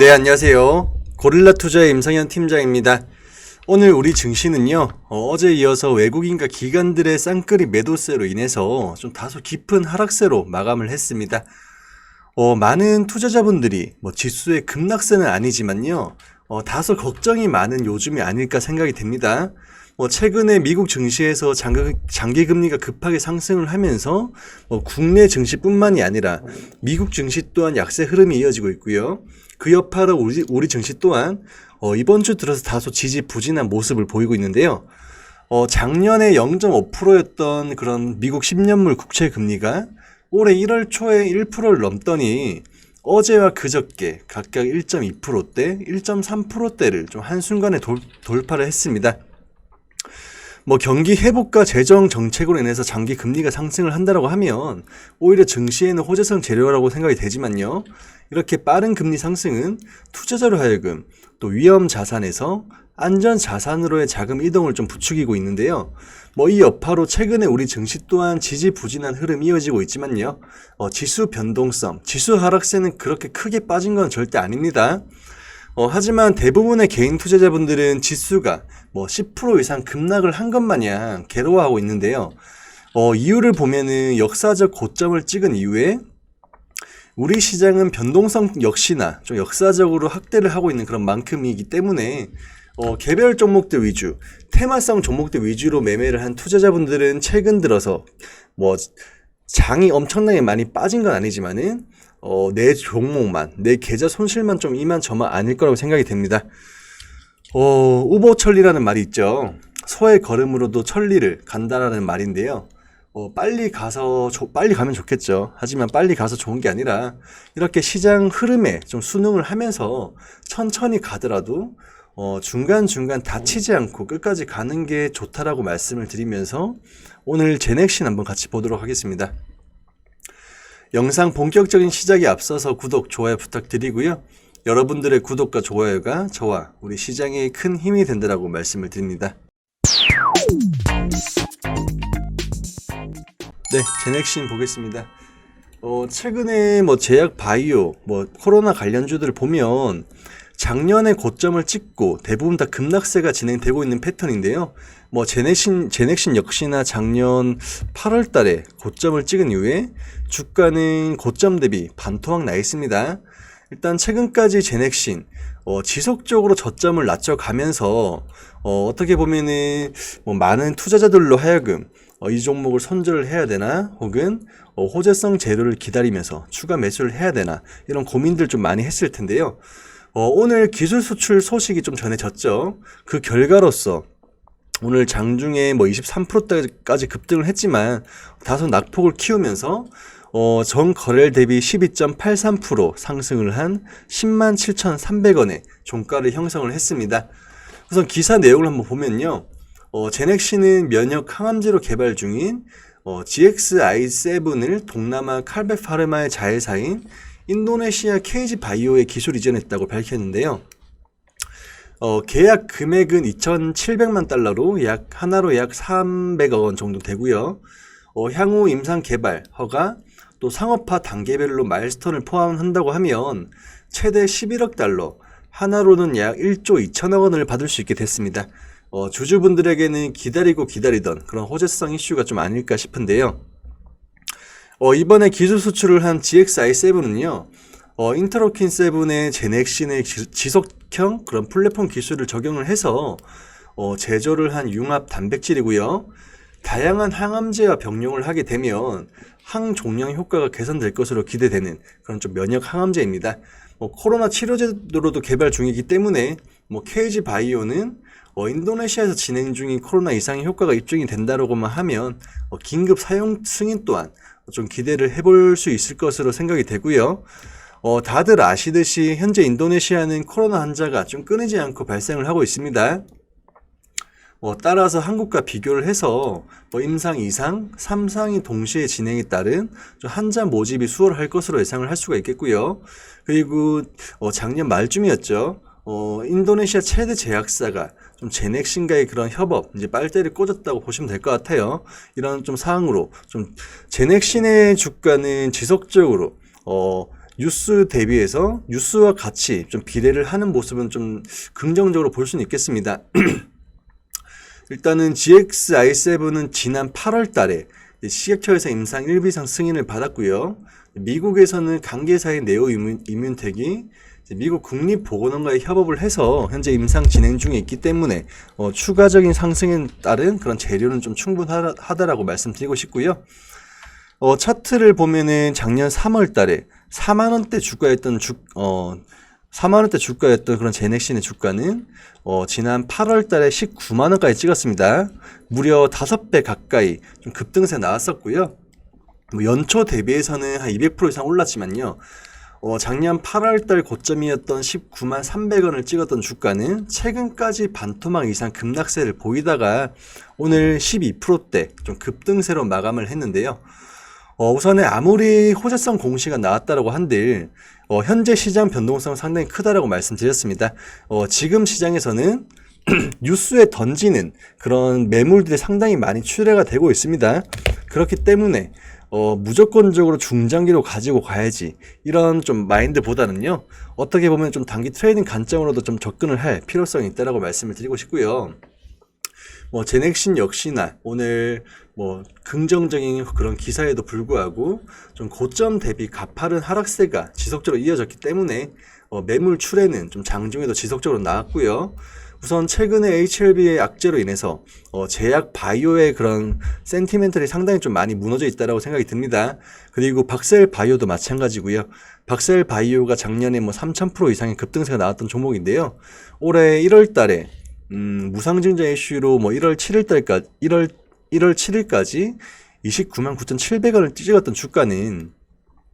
네, 안녕하세요. 고릴라 투자의 임성현 팀장입니다. 오늘 우리 증시는요, 어, 제 이어서 외국인과 기관들의 쌍끌이 매도세로 인해서 좀 다소 깊은 하락세로 마감을 했습니다. 어, 많은 투자자분들이 뭐 지수의 급락세는 아니지만요, 어, 다소 걱정이 많은 요즘이 아닐까 생각이 됩니다. 뭐 최근에 미국 증시에서 장기, 금리가 급하게 상승을 하면서 뭐 국내 증시뿐만이 아니라 미국 증시 또한 약세 흐름이 이어지고 있고요. 그 여파로 우리, 우리 증시 또한 어, 이번 주 들어서 다소 지지부진한 모습을 보이고 있는데요. 어, 작년에 0.5%였던 그런 미국 10년물 국채 금리가 올해 1월 초에 1%를 넘더니 어제와 그저께 각각 1.2%대, 1.3%대를 좀 한순간에 돌, 돌파를 했습니다. 뭐 경기 회복과 재정 정책으로 인해서 장기 금리가 상승을 한다라고 하면 오히려 증시에는 호재성 재료라고 생각이 되지만요. 이렇게 빠른 금리 상승은 투자자로 하여금 또 위험 자산에서 안전 자산으로의 자금 이동을 좀 부추기고 있는데요. 뭐 이 여파로 최근에 우리 증시 또한 지지부진한 흐름이 이어지고 있지만요. 어, 지수 변동성, 지수 하락세는 그렇게 크게 빠진 건 절대 아닙니다. 어, 하지만 대부분의 개인 투자자분들은 지수가 뭐 10% 이상 급락을 한 것 마냥 괴로워하고 있는데요. 어, 이유를 보면은 역사적 고점을 찍은 이후에 우리 시장은 변동성 역시나 좀 역사적으로 확대를 하고 있는 그런 만큼이기 때문에 어, 개별 종목들 위주, 테마성 종목들 위주로 매매를 한 투자자분들은 최근 들어서 뭐 장이 엄청나게 많이 빠진 건 아니지만은 어, 내 종목만, 내 계좌 손실만 좀 이만저만 아닐 거라고 생각이 됩니다. 어, 우보천리라는 말이 있죠. 소의 걸음으로도 천리를 간다라는 말인데요. 어, 빨리 가서, 조- 빨리 가면 좋겠죠. 하지만 빨리 가서 좋은 게 아니라, 이렇게 시장 흐름에 좀 순응을 하면서 천천히 가더라도, 어, 중간중간 다치지 않고 끝까지 가는 게 좋다라고 말씀을 드리면서, 오늘 제넥신 한번 같이 보도록 하겠습니다. 영상 본격적인 시작에 앞서서 구독, 좋아요 부탁드리고요. 여러분들의 구독과 좋아요가 저와 우리 시장에 큰 힘이 된다라고 말씀을 드립니다. 네, 제넥신 보겠습니다. 어, 최근에 뭐 제약 바이오, 뭐 코로나 관련주들을 보면 작년에 고점을 찍고 대부분 다 급락세가 진행되고 있는 패턴인데요. 뭐 제넥신, 제넥신 역시나 작년 8월 달에 고점을 찍은 이후에 주가는 고점 대비 반토막 나 있습니다. 일단 최근까지 제넥신 어, 지속적으로 저점을 낮춰가면서 어, 어떻게 보면은 뭐 많은 투자자들로 하여금 어, 이 종목을 손절을 해야 되나 혹은 어, 호재성 재료를 기다리면서 추가 매수를 해야 되나 이런 고민들 좀 많이 했을 텐데요. 어, 오늘 기술 수출 소식이 좀 전해졌죠. 그 결과로서 오늘 장중에 뭐 23%까지 급등을 했지만 다소 낙폭을 키우면서 어, 전 거래일 대비 12.83% 상승을 한 10만 7,300원의 종가를 형성을 했습니다. 우선 기사 내용을 한번 보면요. 어, 제넥시는 면역 항암제로 개발 중인 어, GXI7을 동남아 칼베파르마의 자회사인 인도네시아 케이지 바이오에 기술 이전했다고 밝혔는데요. 어, 계약 금액은 2,700만 달러로 약 하나로 약 300억 원 정도 되고요. 어, 향후 임상 개발 허가 또 상업화 단계별로 마일스톤을 포함한다고 하면 최대 11억 달러 하나로는 약 1조 2천억 원을 받을 수 있게 됐습니다. 어, 주주분들에게는 기다리고 기다리던 그런 호재성 이슈가 좀 아닐까 싶은데요. 어, 이번에 기술 수출을 한 GXI7은요, 어, 인터로킨 7의 제넥신의 지- 지속형 그런 플랫폼 기술을 적용을 해서 어, 제조를 한 융합 단백질이고요. 다양한 항암제와 병용을 하게 되면 항종양 효과가 개선될 것으로 기대되는 그런 좀 면역 항암제입니다. 뭐 코로나 치료제로도 개발 중이기 때문에 뭐 KG 바이오는 어, 인도네시아에서 진행 중인 코로나 이상의 효과가 입증이 된다라고만 하면 어, 긴급 사용 승인 또한 좀 기대를 해볼 수 있을 것으로 생각이 되고요. 어, 다들 아시듯이 현재 인도네시아는 코로나 환자가 좀 끊이지 않고 발생을 하고 있습니다. 어, 따라서 한국과 비교를 해서 뭐 임상 2상, 3상이 동시에 진행에 따른 좀 환자 모집이 수월할 것으로 예상을 할 수가 있겠고요. 그리고 어, 작년 말쯤이었죠. 어, 인도네시아 최대 제약사가 좀 제넥신과의 그런 협업, 이제 빨대를 꽂았다고 보시면 될 것 같아요. 이런 좀 사항으로 좀 제넥신의 주가는 지속적으로 어, 뉴스 대비해서 뉴스와 같이 좀 비례를 하는 모습은 좀 긍정적으로 볼 수는 있겠습니다. 일단은 GXI7은 지난 8월 달에 시객처에서 임상 1비상 승인을 받았고요. 미국에서는 관계사의 네오 이뮨, 이뮨텍이 미국 국립보건원과의 협업을 해서 현재 임상 진행 중에 있기 때문에 어, 추가적인 상승에 따른 그런 재료는 좀 충분하다라고 말씀드리고 싶고요. 어, 차트를 보면은 작년 3월 달에 4만 원대 주가였던 주, 어, 4만 원대 주가였던 그런 제넥신의 주가는 어, 지난 8월 달에 19만 원까지 찍었습니다. 무려 5배 가까이 좀 급등세 나왔었고요. 뭐 연초 대비해서는 한 200% 이상 올랐지만요. 어, 작년 8월 달 고점이었던 19만 300원을 찍었던 주가는 최근까지 반토막 이상 급락세를 보이다가 오늘 12%대 좀 급등세로 마감을 했는데요. 어, 우선은 아무리 호재성 공시가 나왔다라고 한들 어, 현재 시장 변동성 상당히 크다라고 말씀드렸습니다. 어, 지금 시장에서는 뉴스에 던지는 그런 매물들이 상당히 많이 출회가 되고 있습니다. 그렇기 때문에 어, 무조건적으로 중장기로 가지고 가야지 이런 좀 마인드보다는요 어떻게 보면 좀 단기 트레이딩 관점으로도 좀 접근을 할 필요성이 있다라고 말씀을 드리고 싶고요. 뭐 제넥신 역시나 오늘 뭐 긍정적인 그런 기사에도 불구하고 좀 고점 대비 가파른 하락세가 지속적으로 이어졌기 때문에 어, 매물 출에는 좀 장중에도 지속적으로 나왔고요. 우선 최근에 HLB의 악재로 인해서 어, 제약 바이오의 그런 센티멘털이 상당히 좀 많이 무너져 있다라고 생각이 듭니다. 그리고 박셀 바이오도 마찬가지고요. 박셀 바이오가 작년에 뭐 3,000% 이상의 급등세가 나왔던 종목인데요. 올해 1월 달에 음, 무상증자 이슈로 뭐 1월 7일 달까지 1월 1월 7일까지 29만 9,700원을 찍었던 주가는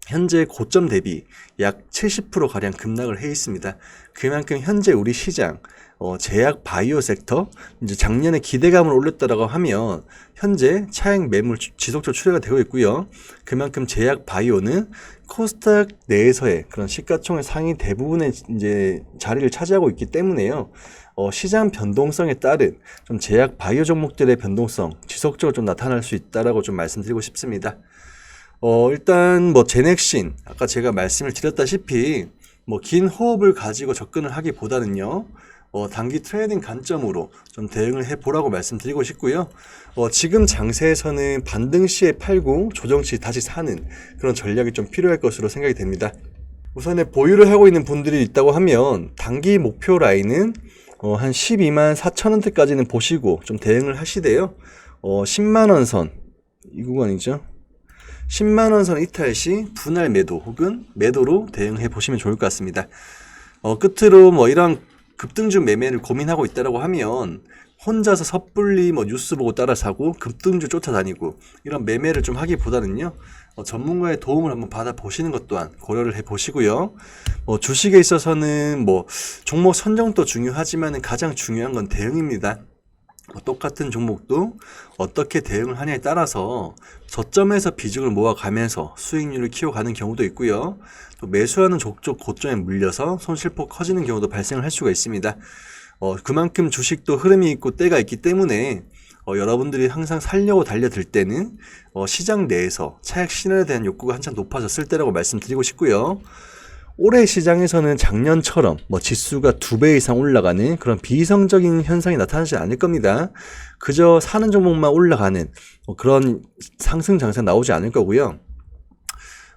현재 고점 대비 약 70% 가량 급락을 해 있습니다. 그만큼 현재 우리 시장 어, 제약 바이오 섹터 이제 작년에 기대감을 올렸다라고 하면 현재 차액 매물 주- 지속적으로 출회가 되고 있고요. 그만큼 제약 바이오는 코스닥 내에서의 그런 시가총액 상위 대부분의 이제 자리를 차지하고 있기 때문에요. 어, 시장 변동성에 따른 좀 제약 바이오 종목들의 변동성 지속적으로 좀 나타날 수 있다라고 좀 말씀드리고 싶습니다. 어, 일단 뭐 제넥신 아까 제가 말씀을 드렸다시피 뭐 긴 호흡을 가지고 접근을 하기보다는요. 어, 단기 트레이딩 관점으로 좀 대응을 해보라고 말씀드리고 싶고요. 어, 지금 장세에서는 반등 시에 팔고 조정 시 다시 사는 그런 전략이 좀 필요할 것으로 생각이 됩니다. 우선에 보유를 하고 있는 분들이 있다고 하면 단기 목표 라인은 어, 한 12만 4천 원대까지는 보시고 좀 대응을 하시되요. 어, 10만 원 선, 이 구간이죠. 10만 원선 이탈 시 분할 매도 혹은 매도로 대응해 보시면 좋을 것 같습니다. 어, 끝으로 뭐 이런 급등주 매매를 고민하고 있다라고 하면 혼자서 섣불리 뭐 뉴스 보고 따라 사고 급등주 쫓아다니고 이런 매매를 좀 하기보다는요 어, 전문가의 도움을 한번 받아 보시는 것 또한 고려를 해 보시고요. 뭐 주식에 있어서는 뭐 종목 선정도 중요하지만 가장 중요한 건 대응입니다. 뭐 똑같은 종목도 어떻게 대응을 하냐에 따라서 저점에서 비중을 모아가면서 수익률을 키워가는 경우도 있고요. 또 매수하는 족족 고점에 물려서 손실폭 커지는 경우도 발생을 할 수가 있습니다. 어, 그만큼 주식도 흐름이 있고 때가 있기 때문에 어, 여러분들이 항상 살려고 달려들 때는 어, 시장 내에서 차익 실현에 대한 욕구가 한참 높아졌을 때라고 말씀드리고 싶고요. 올해 시장에서는 작년처럼 뭐 지수가 두 배 이상 올라가는 그런 비이성적인 현상이 나타나지 않을 겁니다. 그저 사는 종목만 올라가는 뭐 그런 상승 장세 나오지 않을 거고요.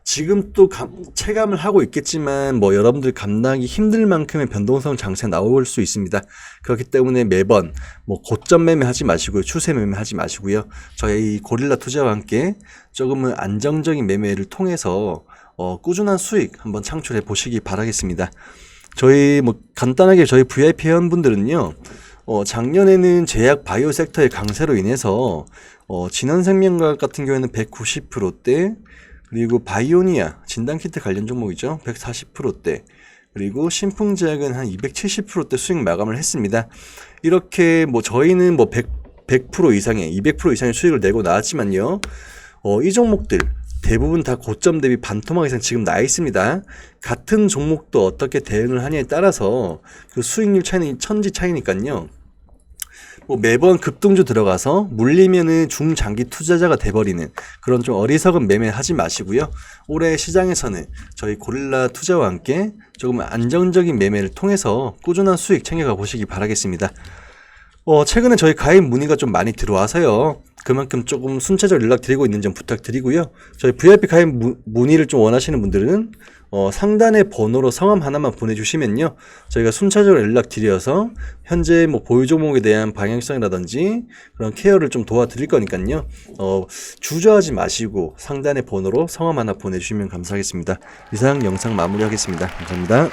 지금 또 감- 체감을 하고 있겠지만 뭐 여러분들 감당하기 힘들 만큼의 변동성 장세 나올 수 있습니다. 그렇기 때문에 매번 뭐 고점 매매하지 마시고요. 추세 매매하지 마시고요. 저희 이 고릴라 투자와 함께 조금은 안정적인 매매를 통해서 어, 꾸준한 수익 한번 창출해 보시기 바라겠습니다. 저희 뭐 간단하게 저희 VIP 회원분들은요. 어, 작년에는 제약 바이오 섹터의 강세로 인해서 어, 진원생명과학 같은 경우에는 190%대 그리고 바이오니아 진단키트 관련 종목이죠. 140%대 그리고 신풍제약은 한 270%대 수익 마감을 했습니다. 이렇게 뭐 저희는 뭐 100, 100% 이상의 200% 이상의 수익을 내고 나왔지만요. 어, 이 종목들 대부분 다 고점 대비 반토막 이상 지금 나 있습니다. 같은 종목도 어떻게 대응을 하냐에 따라서 그 수익률 차이는 천지 차이니까요. 뭐 매번 급등주 들어가서 물리면은 중장기 투자자가 돼버리는 그런 좀 어리석은 매매 하지 마시고요. 올해 시장에서는 저희 고릴라 투자와 함께 조금 안정적인 매매를 통해서 꾸준한 수익 챙겨가 보시기 바라겠습니다. 어, 최근에 저희 가입 문의가 좀 많이 들어와서요. 그만큼 조금 순차적으로 연락 드리고 있는 점 부탁드리고요. 저희 VIP 가입 무- 문의를 좀 원하시는 분들은 어, 상단의 번호로 성함 하나만 보내주시면요. 저희가 순차적으로 연락 드려서 현재 뭐 보유 종목에 대한 방향성이라든지 그런 케어를 좀 도와드릴 거니까요. 어, 주저하지 마시고 상단의 번호로 성함 하나 보내주시면 감사하겠습니다. 이상 영상 마무리하겠습니다. 감사합니다.